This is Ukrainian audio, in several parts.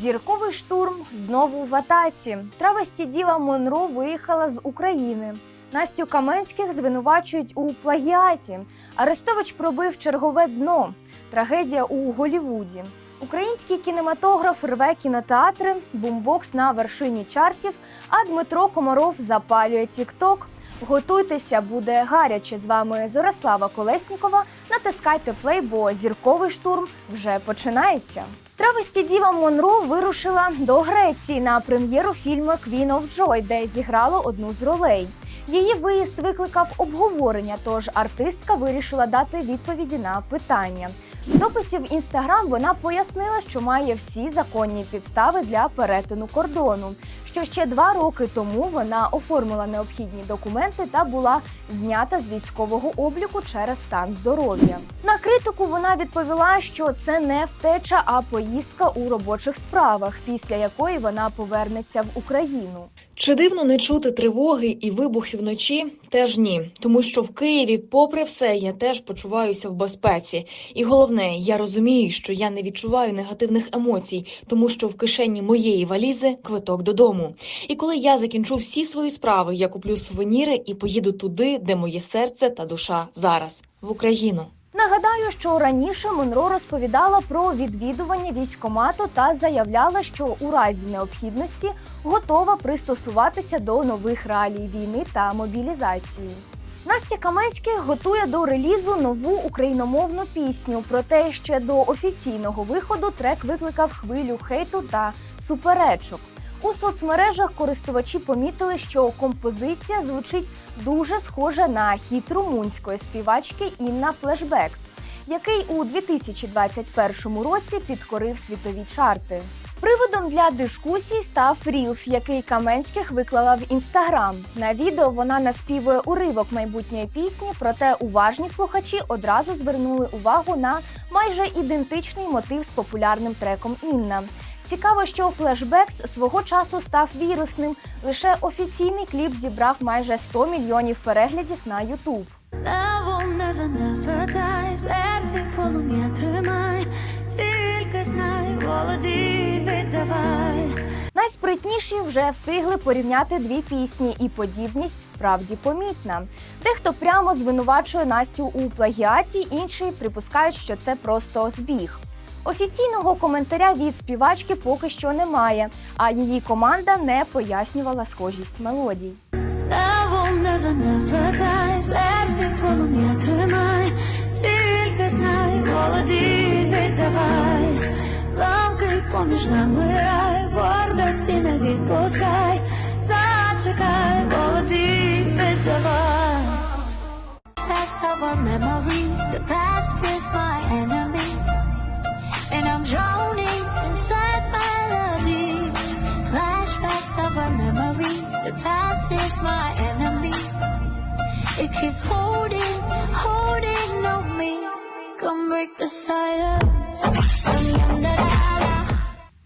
Зірковий штурм знову в атаці. Травесті діва Монро виїхала з України. Настю Каменських звинувачують у плагіаті. Арестович пробив чергове дно. Трагедія у Голівуді. Український кінематограф рве кінотеатри, бумбокс на вершині чартів, а Дмитро Комаров запалює Тік-Ток. Готуйтеся, буде гаряче. З вами Зорислава Колеснікова. Натискайте плей, бо зірковий штурм вже починається. Травесті Діва Монро вирушила до Греції на прем'єру фільму Queen of Joy, де зіграла одну з ролей. Її виїзд викликав обговорення, тож артистка вирішила дати відповіді на питання. В дописі в інстаграм вона пояснила, що має всі законні підстави для перетину кордону. Що ще два роки тому вона оформила необхідні документи та була знята з військового обліку через стан здоров'я. На критику вона відповіла, що це не втеча, а поїздка у робочих справах, після якої вона повернеться в Україну. Чи дивно не чути тривоги і вибухи вночі? Теж ні, тому що в Києві, попри все, я теж почуваюся в безпеці. І головне, я розумію, що я не відчуваю негативних емоцій, тому що в кишені моєї валізи квиток додому. І коли я закінчу всі свої справи, я куплю сувеніри і поїду туди, де моє серце та душа зараз, в Україну. Нагадаю, що раніше Монро розповідала про відвідування військомату та заявляла, що у разі необхідності готова пристосуватися до нових реалій війни та мобілізації. Настя Каменських готує до релізу нову україномовну пісню. Проте ще до офіційного виходу трек викликав хвилю хейту та суперечок. У соцмережах користувачі помітили, що композиція звучить дуже схоже на хіт румунської співачки Інна Флешбекс, який у 2021 році підкорив світові чарти. Приводом для дискусій став Рілс, який Каменських виклала в інстаграм. На відео вона наспівує уривок майбутньої пісні, проте уважні слухачі одразу звернули увагу на майже ідентичний мотив з популярним треком Інна. Цікаво, що флешбекс свого часу став вірусним. Лише офіційний кліп зібрав майже 100 мільйонів переглядів на Ютуб. Полум'я тримай Тільки знай, володі віддавай Найспритніші вже встигли порівняти дві пісні, і подібність справді помітна. Дехто прямо звинувачує Настю у плагіаті, інші припускають, що це просто збіг. Офіційного коментаря від співачки поки що немає, а її команда не пояснювала схожість мелодій. Поміж нами рай Гордості не відпускай. Зачекай, володі віддавай That's how our memories The past is my enemy of our memories. The past is my enemy. It keeps holding, holding on me. Come break the silence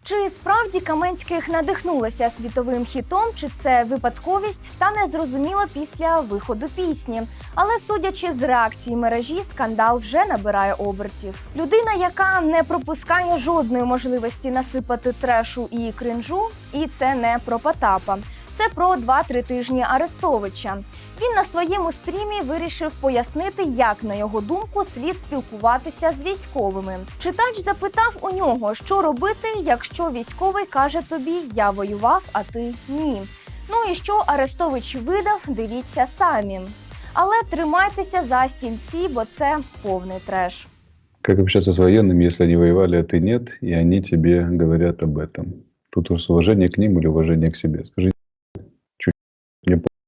Чи справді Каменських надихнулася світовим хітом, чи це випадковість стане зрозуміло після виходу пісні. Але судячи з реакції мережі, скандал вже набирає обертів. Людина, яка не пропускає жодної можливості насипати трешу і кринжу, і це не про Потапа. Це про 2-3 тижні Арестовича. Він на своєму стрімі вирішив пояснити, як на його думку слід спілкуватися з військовими. Читач запитав у нього, що робити, якщо військовий каже тобі Я воював, а ти ні. Ну і що Арестович видав, дивіться самі. Але тримайтеся за стільці, бо це повний треш. Как общаться с военными, если они воевали, а ты нет, и они тебе говорят об этом? Тут уж уважение к ним или уважение к себе. Скажи, чуть не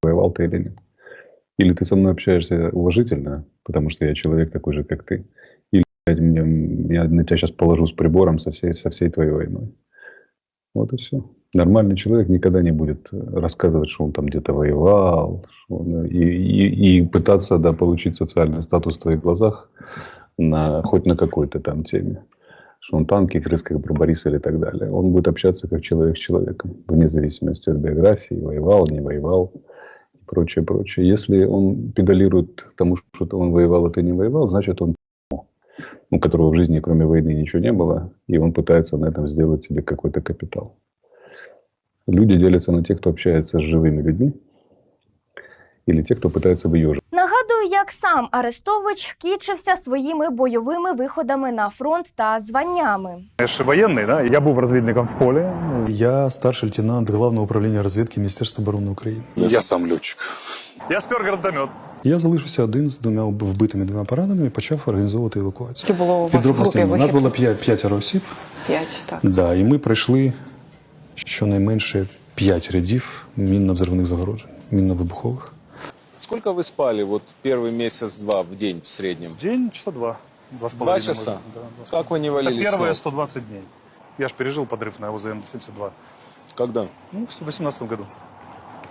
воевал ты или нет? Или ты со мной общаешься уважительно, потому что я человек такой же, как ты? Или мне, я на тебя сейчас положу с прибором со всей, со всей твоей войной? Вот и все. Нормальный человек никогда не будет рассказывать, что он там где-то воевал, что он, и, и, и пытаться да, получить социальный статус в твоих глазах на, хоть на какой-то там теме. Что он танки, крыс, как Барбарис или так далее. Он будет общаться как человек с человеком, вне зависимости от биографии, воевал, не воевал прочее, прочее. Если он педалирует к тому, что он воевал, а ты не воевал, значит он у которого в жизни кроме войны ничего не было, и он пытается на этом сделать себе какой-то капитал. Люди делятся на тех, кто общается с живыми людьми, или тех, кто пытается выежить. Нагадую, як сам Арестович кічився своїми бойовими виходами на фронт та званнями. Я ж военный, да? Я був розвідником в полі. Я старший лейтенант Главного управління розвідки Міністерства оборони України. Я сам льотчик. Я спер гранатомет. Я залишився один з двома вбитими двома пораненими і почав організовувати евакуацію. Скільки було у вас в Підробна групі схема. У нас вихід? було п'ять- п'ятеро осіб. П'ять, так. Да, і ми пройшли щонайменше п'ять рядів мінно-взривних загороджень, мінно-вибухових. Сколько вы спали вот первый месяц-два в день в среднем? День часа два. Два с Два половиной, часа? может, да, два с Как вы не Это валились? первые с ног? 120 дней. Я ж пережил подрыв на УЗМ-72. Когда? Ну, в 2018 году.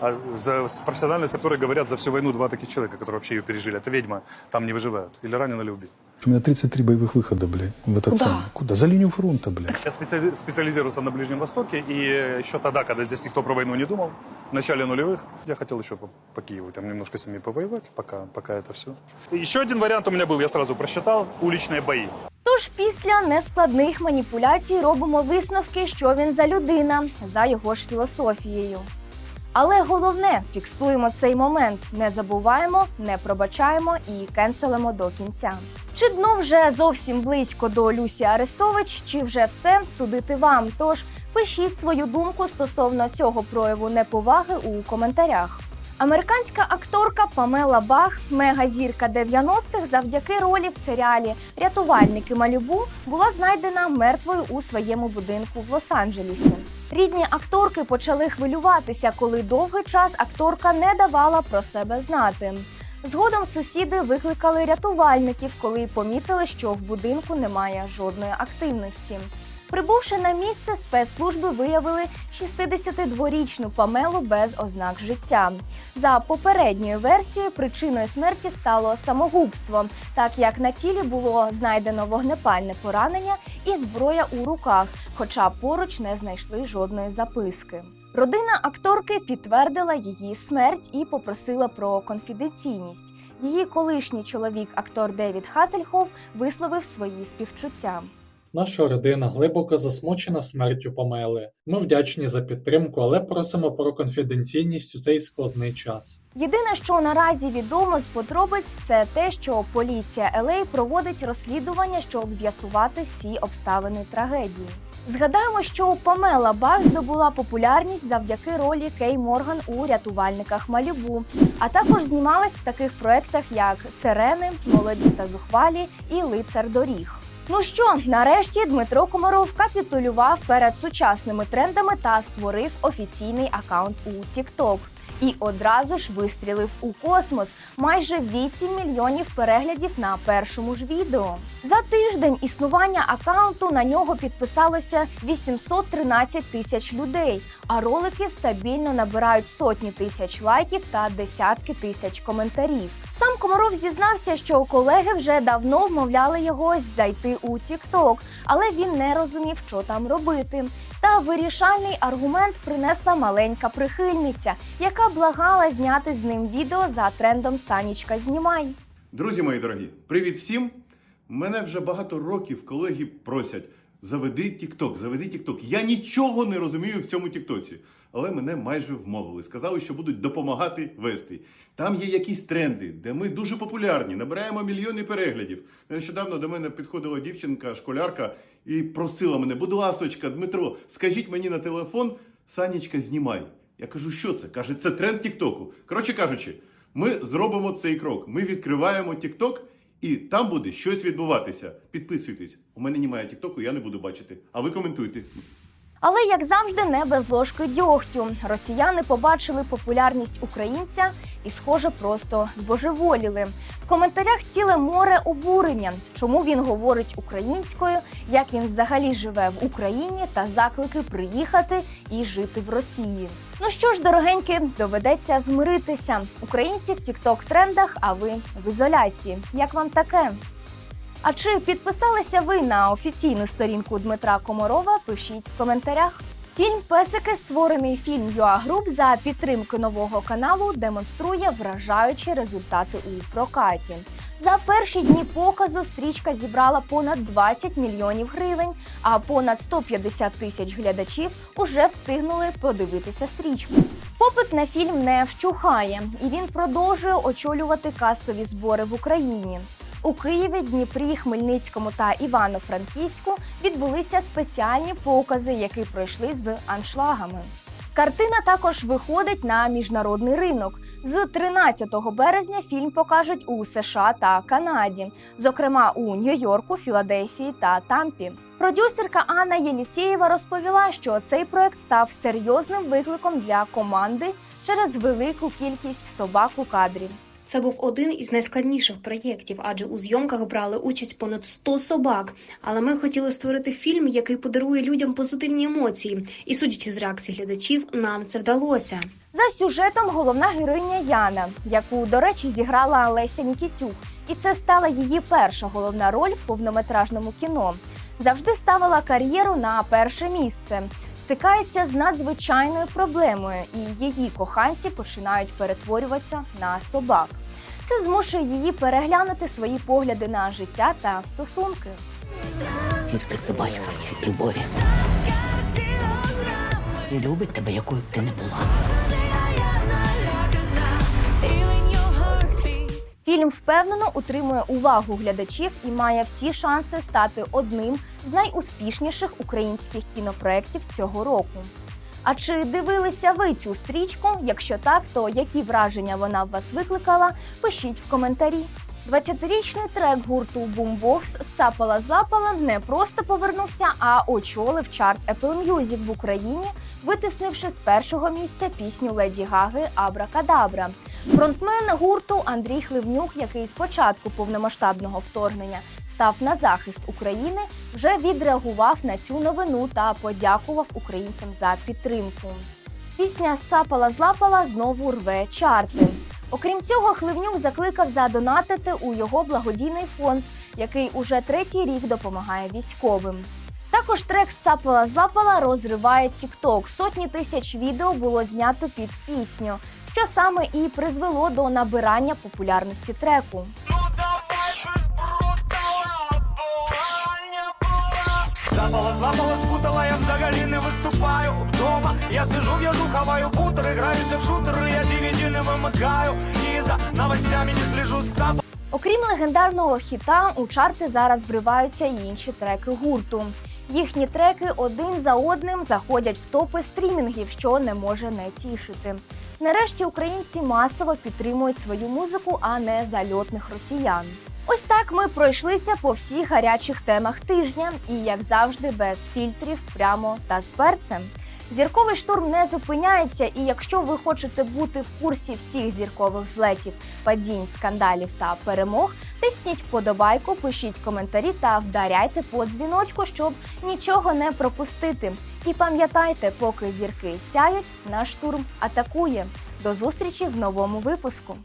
А за с профессиональные саперы говорят, за всю войну два таких человека, которые вообще ее пережили. Это ведьма, там не выживают. Или ранены, или убиты. У меня 33 боевых выхода, блядь, в этот Куда? самый. Куда? За линию фронта, блядь. Я специали- специализировался на Ближнем Востоке, и еще тогда, когда здесь никто про войну не думал, в начале нулевых, я хотел еще по, по Киеву там немножко с ними повоевать, пока, пока это все. еще один вариант у меня был, я сразу просчитал, уличные бои. Тож після нескладних маніпуляцій робимо висновки, що він за людина, за його ж філософією. Але головне фіксуємо цей момент, не забуваємо, не пробачаємо і кенселимо до кінця. Чи дно вже зовсім близько до Люсі Арестович, чи вже все судити вам? Тож пишіть свою думку стосовно цього прояву неповаги у коментарях. Американська акторка Памела Бах, мегазірка 90-х, завдяки ролі в серіалі Рятувальники Малюбу була знайдена мертвою у своєму будинку в Лос-Анджелесі. Рідні акторки почали хвилюватися, коли довгий час акторка не давала про себе знати. Згодом сусіди викликали рятувальників, коли помітили, що в будинку немає жодної активності. Прибувши на місце, спецслужби виявили 62-річну Памелу без ознак життя. За попередньою версією, причиною смерті стало самогубство, так як на тілі було знайдено вогнепальне поранення і зброя у руках, хоча поруч не знайшли жодної записки. Родина акторки підтвердила її смерть і попросила про конфіденційність. Її колишній чоловік, актор Девід Хасельхоф, висловив свої співчуття. Наша родина глибоко засмучена смертю Памели. Ми вдячні за підтримку, але просимо про конфіденційність у цей складний час. Єдине, що наразі відомо з подробиць, це те, що поліція LA проводить розслідування, щоб з'ясувати всі обставини трагедії. Згадаємо, що Памела Бах здобула популярність завдяки ролі Кей Морган у рятувальниках Малібу, а також знімалась в таких проєктах, як Сирени, Молоді та зухвалі і Лицар доріг. Ну що, нарешті Дмитро Комаров капітулював перед сучасними трендами та створив офіційний акаунт у TikTok. І одразу ж вистрілив у космос майже 8 мільйонів переглядів на першому ж відео. За тиждень існування акаунту на нього підписалося 813 тисяч людей, а ролики стабільно набирають сотні тисяч лайків та десятки тисяч коментарів. Сам Комаров зізнався, що колеги вже давно вмовляли його зайти у TikTok, але він не розумів, що там робити. Та вирішальний аргумент принесла маленька прихильниця, яка благала зняти з ним відео за трендом Санічка знімай. Друзі мої дорогі, привіт всім! Мене вже багато років колеги просять: заведи TikTok, заведи TikTok. Я нічого не розумію в цьому Тіктоці, але мене майже вмовили. Сказали, що будуть допомагати вести. Там є якісь тренди, де ми дуже популярні, набираємо мільйони переглядів. Нещодавно до мене підходила дівчинка, школярка, і просила мене, будь ласочка, Дмитро, скажіть мені на телефон, Санечка, знімай. Я кажу, що це? Каже, це тренд Тіктоку. Коротше кажучи, ми зробимо цей крок. Ми відкриваємо Тікток, і там буде щось відбуватися. Підписуйтесь. У мене немає Тіктоку, я не буду бачити. А ви коментуйте. Але як завжди, не без ложки дьогтю. Росіяни побачили популярність українця і, схоже, просто збожеволіли. В коментарях ціле море обурення, чому він говорить українською, як він взагалі живе в Україні, та заклики приїхати і жити в Росії. Ну що ж, дорогенькі, доведеться змиритися. Українці в тікток трендах, а ви в ізоляції. Як вам таке? А чи підписалися ви на офіційну сторінку Дмитра Комарова? Пишіть в коментарях. Фільм Песики, створений фільм Юа Груп за підтримки нового каналу, демонструє вражаючі результати у прокаті. За перші дні показу стрічка зібрала понад 20 мільйонів гривень, а понад 150 тисяч глядачів уже встигнули подивитися стрічку. Попит на фільм не вщухає, і він продовжує очолювати касові збори в Україні. У Києві, Дніпрі, Хмельницькому та Івано-Франківську відбулися спеціальні покази, які пройшли з аншлагами. Картина також виходить на міжнародний ринок. З 13 березня фільм покажуть у США та Канаді, зокрема у Нью-Йорку, Філадельфії та Тампі. Продюсерка Анна Єлісєєва розповіла, що цей проект став серйозним викликом для команди через велику кількість собак у кадрі. Це був один із найскладніших проєктів, адже у зйомках брали участь понад 100 собак. Але ми хотіли створити фільм, який подарує людям позитивні емоції. І судячи з реакції глядачів, нам це вдалося. За сюжетом головна героїня Яна, яку, до речі, зіграла Леся Нікітюк, і це стала її перша головна роль в повнометражному кіно. Завжди ставила кар'єру на перше місце. Стикається з надзвичайною проблемою, і її коханці починають перетворюватися на собак. Це змушує її переглянути свої погляди на життя та стосунки. Тільки собачка в любові. І любить тебе, якою б ти не була. Фільм впевнено утримує увагу глядачів і має всі шанси стати одним з найуспішніших українських кінопроєктів цього року. А чи дивилися ви цю стрічку? Якщо так, то які враження вона в вас викликала? Пишіть в коментарі. 20-річний трек гурту Boombox «Сцапала злапала не просто повернувся, а очолив чарт Apple Music в Україні, витиснивши з першого місця пісню Леді Гаги Абракадабра. Фронтмен гурту Андрій Хливнюк, який з початку повномасштабного вторгнення став на захист України, вже відреагував на цю новину та подякував українцям за підтримку. Пісня «Сцапала злапала знову рве чарти. Окрім цього, Хливнюк закликав задонатити у його благодійний фонд, який уже третій рік допомагає військовим. Також трек «Сапала злапала розриває TikTok. Сотні тисяч відео було знято під пісню, що саме і призвело до набирання популярності треку. Запала, злапала, спутала, я взагалі не виступаю вдома. Я сижу, в'яжу, хаваю бутери, граюся в шутери, я DVD не вимикаю. І за новостями не сліжу стап. Окрім легендарного хіта, у чарти зараз вриваються й інші треки гурту. Їхні треки один за одним заходять в топи стрімінгів, що не може не тішити. Нарешті українці масово підтримують свою музику, а не зальотних росіян. Ось так ми пройшлися по всіх гарячих темах тижня, і як завжди, без фільтрів, прямо та з перцем. Зірковий штурм не зупиняється, і якщо ви хочете бути в курсі всіх зіркових злетів, падінь, скандалів та перемог, тисніть вподобайку, пишіть коментарі та вдаряйте по дзвіночку, щоб нічого не пропустити. І пам'ятайте, поки зірки сяють, наш штурм атакує. До зустрічі в новому випуску.